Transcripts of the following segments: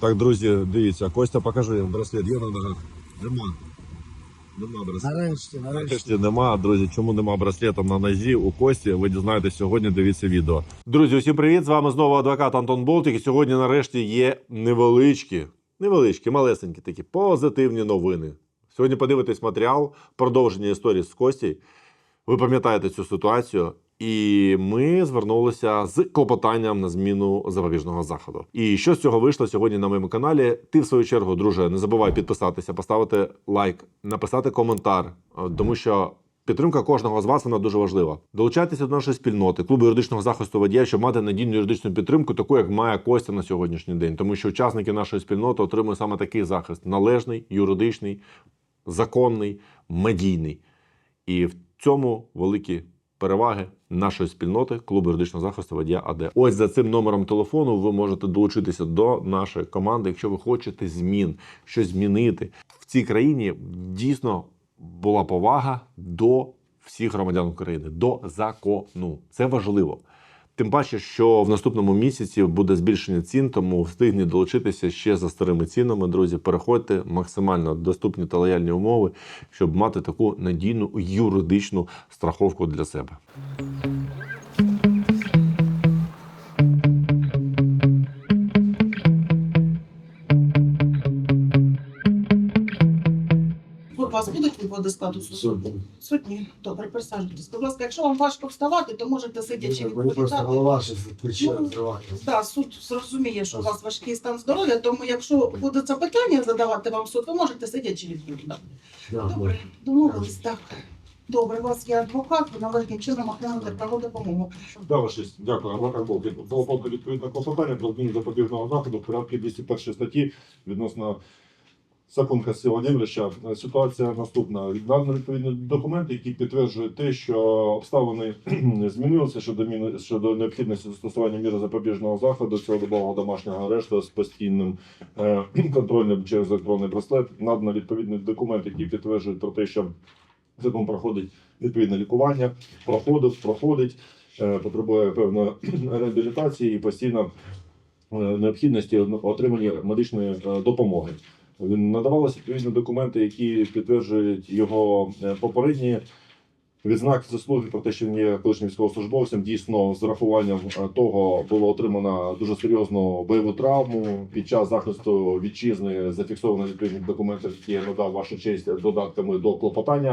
Так, друзі, дивіться, Костя, покажи браслет. Є на ногах? Нема. Нема браслета. Нарешті, нарешті. Нарешті нема, друзі. Чому нема браслета на нозі у Кості? Ви дізнаєтесь сьогодні. Дивіться відео. Друзі, усім привіт! З вами знову адвокат Антон Болтик. І сьогодні, нарешті, є невеличкі, невеличкі, малесенькі такі позитивні новини. Сьогодні подивитесь матеріал, продовження історії з Кості. Ви пам'ятаєте цю ситуацію. І ми звернулися з клопотанням на зміну запобіжного заходу. І що з цього вийшло сьогодні на моєму каналі? Ти, в свою чергу, друже, не забувай підписатися, поставити лайк, написати коментар, е, тому що. Підтримка кожного з вас вона дуже важлива. Долучайтеся до нашої спільноти, клубу юридичного захисту водія, щоб мати надійну юридичну підтримку, таку як має Костя на сьогоднішній день, тому що учасники нашої спільноти отримують саме такий захист: належний, юридичний, законний, медійний. І в цьому великі переваги нашої спільноти клубу юридичного захисту водія АД. Ось за цим номером телефону ви можете долучитися до нашої команди, якщо ви хочете змін, щось змінити в цій країні. Дійсно була повага до всіх громадян України, до закону. Це важливо. Тим паче, що в наступному місяці буде збільшення цін, тому встигні долучитися ще за старими цінами. Друзі, переходьте максимально доступні та лояльні умови, щоб мати таку надійну юридичну страховку для себе. Вас будуть виводи складу суду? Сотні. Добре, присаджуйтесь. Будь ласка, якщо вам важко вставати, то можете сидячи Мені просто відповідати. голова плече Ну, розриває. Так, суд зрозуміє, що у вас важкий стан здоров'я, тому якщо буде запитання задавати вам суд, ви можете сидячи відповідати. Добре, домовились, так. Добре, у вас є адвокат, ви належним чином оглянути право допомогу. Да, ваша. Дякую. Адвокат Болтик. Було подано відповідне клопотання про зміну запобіжного заходу в порядку 201 статті відносно Сакунка Сила Володимировича. Ситуація наступна. Віддано відповідні документи, які підтверджують те, що обставини змінилися щодо, міни- щодо необхідності застосування міри запобіжного заходу цілодобового домашнього арешту з постійним е, контролем через електронний браслет. Надано відповідний документ, який підтверджують про те, що закон проходить відповідне лікування, проходив, проходить, е, потребує певної реабілітації і постійно е, необхідності отримання медичної е, допомоги. Надавалися відповідні документи, які підтверджують його е, попередні відзнаки заслуги про те, що він є колишнім військовослужбовцем. Дійсно, з урахуванням е, того було отримано дуже серйозну бойову травму під час захисту вітчизни. Зафіксовано відповідні документи, які я надав вашу честь додатками до клопотання.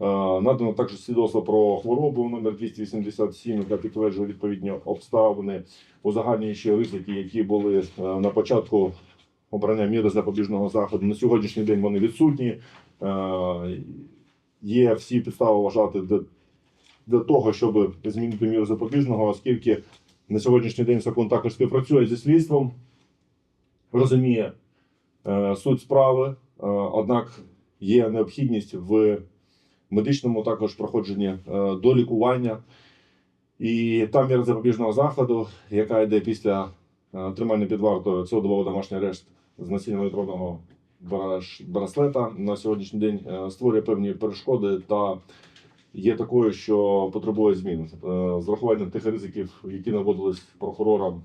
Е, Надано також свідоцтво про хворобу номер 287, яка підтверджує відповідні обставини, узагальнюючі ризики, які були на початку обрання міри запобіжного заходу. На сьогоднішній день вони відсутні. Е, Є всі підстави вважати для, того, щоб змінити міру запобіжного, оскільки на сьогоднішній день закон також співпрацює зі слідством, розуміє е, суть справи, е, однак є необхідність в медичному також проходженні до лікування. І та міра запобіжного заходу, яка йде після тримання під вартою цілодобового домашній арешт з носінням електронного браслета, на сьогоднішній день е, створює певні перешкоди та є такою, що потребує змін. Е, З врахуванням тих ризиків, які наводились прокурорам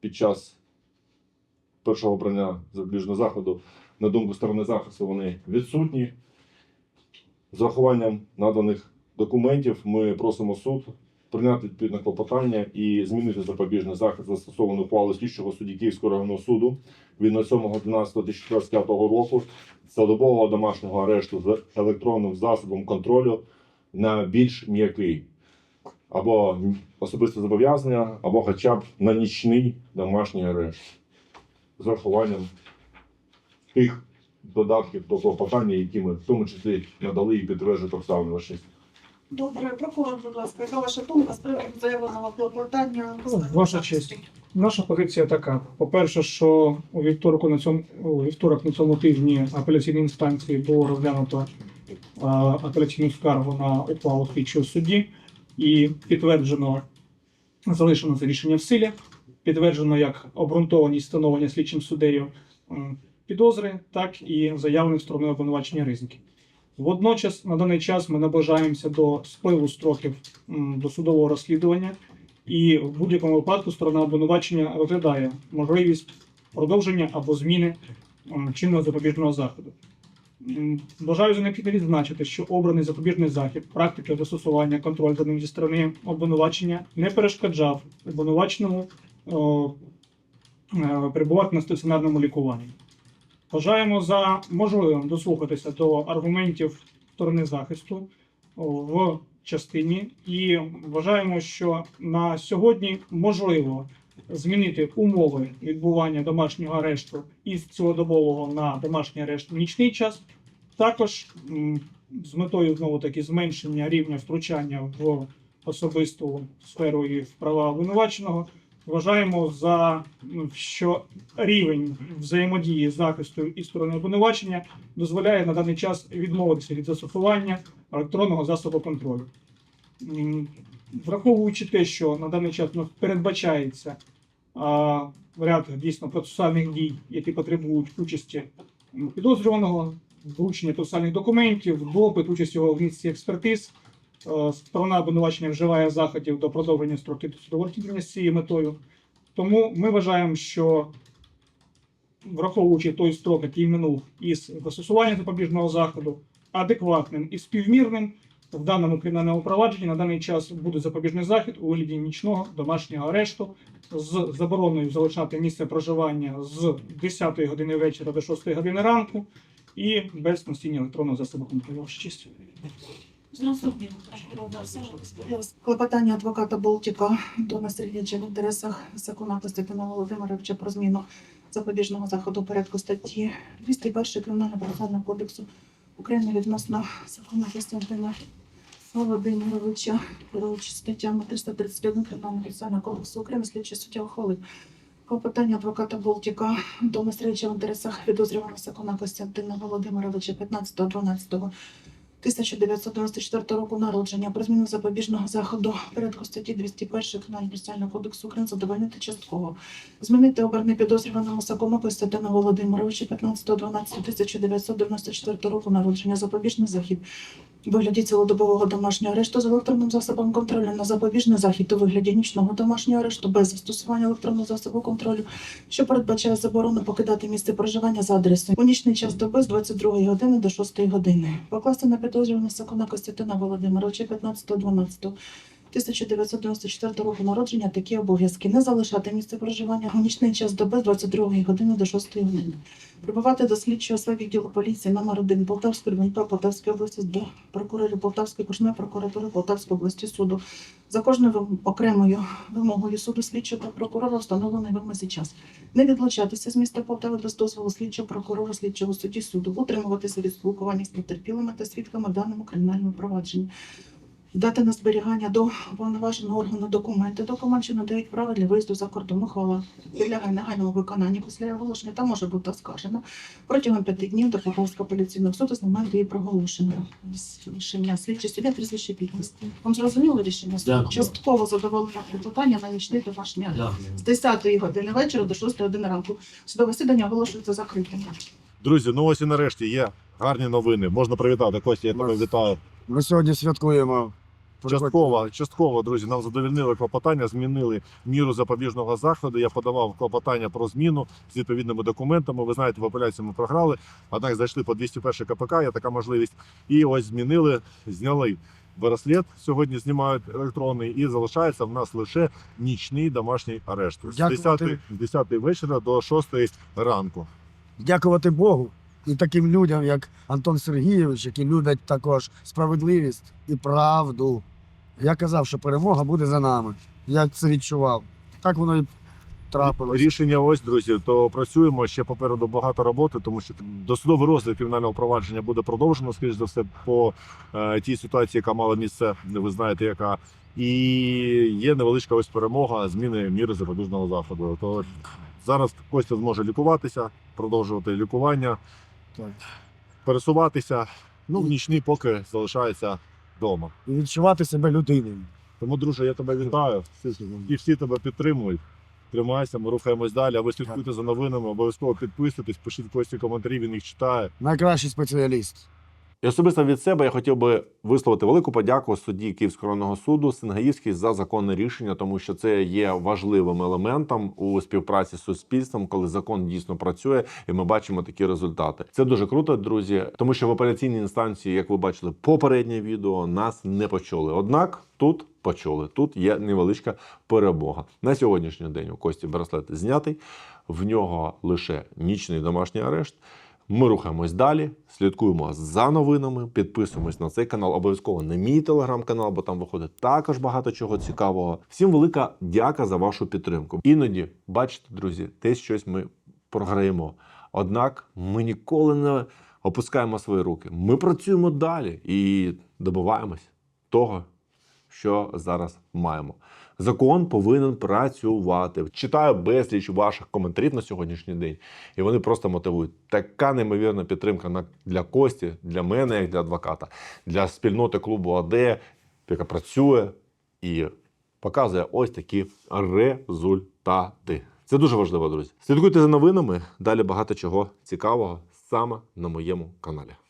під час першого обрання запобіжного заходу, на думку сторони захисту, вони відсутні. З врахуванням наданих документів ми просимо суд прийняти відповідне клопотання і змінити запобіжний захід застосовану ухвалу слідчого судді Київського районного суду від 07.12.2025 року цілодобового домашнього арешту з електронним засобом контролю на більш м'який або особисте зобов'язання, або хоча б на нічний домашній арешт з врахуванням тих додатків до клопотання, які ми в тому числі надали і підтверджують обставини. Добре, прокурор, будь ласка, яка ваша думка з приводу заявленого клопотання? Ну, Ваша честь. Наша позиція така: по-перше, що у вівторок на цьому у вівторок на цьому тижні апеляційній інстанції було розглянуто а, апеляційну скаргу на ухвалу слідчого судді і підтверджено залишено це рішення в силі, підтверджено як обґрунтованість встановлення слідчим суддею підозри, так і заявлені сторони обвинувачення ризики. Водночас, на даний час ми наближаємося до спливу строків досудового розслідування, і в будь-якому випадку сторона обвинувачення розглядає можливість продовження або зміни чинного запобіжного заходу. М, Вважаю за необхідне відзначити, що обраний запобіжний захід, практика застосування контролю за ним зі сторони обвинувачення не перешкоджав обвинуваченому е, перебувати на стаціонарному лікуванні. Вважаємо за можливим дослухатися до аргументів сторони захисту в частині і вважаємо, що на сьогодні можливо змінити умови відбування домашнього арешту із цілодобового на домашній арешт в нічний час. Також з метою знову таки зменшення рівня втручання в особисту сферу і в права обвинуваченого. Вважаємо за що рівень взаємодії захисту і сторони обвинувачення дозволяє на даний час відмовитися від застосування електронного засобу контролю. Враховуючи те, що на даний час передбачається ряд дійсно процесуальних дій, які потребують участі підозрюваного, вручення процесуальних документів, допит, участь його в місці експертиз. Е, Сторона обвинувачення вживає заходів до продовження строків судового розслідування з цією метою. Тому ми вважаємо, що враховуючи той строк, який минув із застосування запобіжного заходу, адекватним і співмірним, в даному кримінальному провадженні на даний час буде запобіжний захід у вигляді нічного домашнього арешту з забороною залишати місце проживання з 10 години вечора до 6 години ранку і без носіння електронного засобу контролю. Клопотання адвоката Болтіка до Настріляча в інтересах закону Костянтина Володимировича про зміну запобіжного заходу порядку статті 201 Кримінального процесуального кодексу України відносно закону Костянтина Володимировича статтями 331 Кримінального процесуального кодексу України слідчий суддя ухвалив клопотання адвоката Болтіка до Настріляча в інтересах підозрюваного закону Костянтина Володимировича 15.12 1994 року народження про зміну запобіжного заходу порядку статті 201 Кримінального процесуального кодексу України задовольнити частково. Змінити оберне підозрюваному Сакому Костянтину Володимировичу 15.12.1994 року народження запобіжний захід вигляді цілодобового домашнього арешту з електронним засобом контролю на запобіжний захід у вигляді нічного домашнього арешту без застосування електронного засобу контролю, що передбачає заборону покидати місце проживання за адресою у нічний час доби з 22 години до 6 години. Покласти на підозрюваного Сакона Костянтина Володимировича 15.12. 1994 року народження такі обов'язки не залишати місце проживання у нічний час доби з 22 години до 6 години. Прибувати до слідчого свого відділу поліції номер 1 Полтавської РВНП Полтавської області до прокурорів Полтавської окружної прокуратури Полтавської області суду за кожною окремою вимогою суду слідчого та прокурора встановлений вимозі час. Не відлучатися з міста Полтави без дозволу слідчого прокурора, слідчого судді суду, утримуватися від спілкування з потерпілими та свідками даному кримінальному провадженні. Дати на зберігання до уповноваженого органу документи, документ, що надають право для виїзду за кордон. Ухвала підлягає негайному виконанню після оголошення та може бути оскаржена протягом п'яти днів до Полтавського поліційного суду з моменту її проголошення. Рішення слідчі суддя прізвище підпис. Вам зрозуміло рішення? Дякую. Частково задоволення питання на нічний домашній. З 10 години вечора до 6 години ранку. Судове засідання оголошується закритим. Друзі, ну ось і нарешті є гарні новини. Можна привітати. Костя, я тебе вітаю. Ми сьогодні святкуємо. Частково, частково, друзі, нам задовольнили клопотання, змінили міру запобіжного заходу. Я подавав клопотання про зміну з відповідними документами. Ви знаєте, в апеляції ми програли. Однак зайшли по 201 КПК, є така можливість. І ось змінили, зняли браслет. Сьогодні знімають електронний, і залишається в нас лише нічний домашній арешт з Дякувати. 10, 10 вечора до 6 ранку. Дякувати Богу і таким людям, як Антон Сергійович, які люблять також справедливість і правду. Я казав, що перемога буде за нами. Я це відчував. Так воно і трапилось. Рішення ось, друзі, то працюємо ще попереду багато роботи, тому що досудовий розгляд кримінального провадження буде продовжено, скоріш за все, по е, тій ситуації, яка мала місце, ви знаєте, яка. І є невеличка ось перемога зміни міри запобіжного заходу. То зараз Костя зможе лікуватися, продовжувати лікування, Так. пересуватися. Ну, в нічний поки залишається вдома. І відчувати себе людиною. Тому, друже, я тебе вітаю. І всі тебе підтримують. Тримайся, ми рухаємось далі. А ви слідкуйте за новинами, обов'язково підписуйтесь, пишіть Кості коментарі, він їх читає. Найкращий спеціаліст. І особисто від себе я хотів би висловити велику подяку судді Київського районного суду Сингаївський за законне рішення, тому що це є важливим елементом у співпраці з суспільством, коли закон дійсно працює, і ми бачимо такі результати. Це дуже круто, друзі, тому що в апеляційній інстанції, як ви бачили, попереднє відео нас не почули. Однак тут почули. Тут є невеличка перемога. На сьогоднішній день у Кості браслет знятий, в нього лише нічний домашній арешт. Ми рухаємось далі, слідкуємо за новинами, підписуємось на цей канал. Обов'язково на мій телеграм-канал, бо там виходить також багато чого цікавого. Всім велика дяка за вашу підтримку. Іноді, бачите, друзі, десь щось ми програємо. Однак ми ніколи не опускаємо свої руки. Ми працюємо далі і добиваємось того, що зараз маємо. Закон повинен працювати. Читаю безліч ваших коментарів на сьогоднішній день, і вони просто мотивують. Така неймовірна підтримка для Кості, для мене, як для адвоката, для спільноти клубу АД, яка працює і показує ось такі результати. Це дуже важливо, друзі. Слідкуйте за новинами. Далі багато чого цікавого саме на моєму каналі.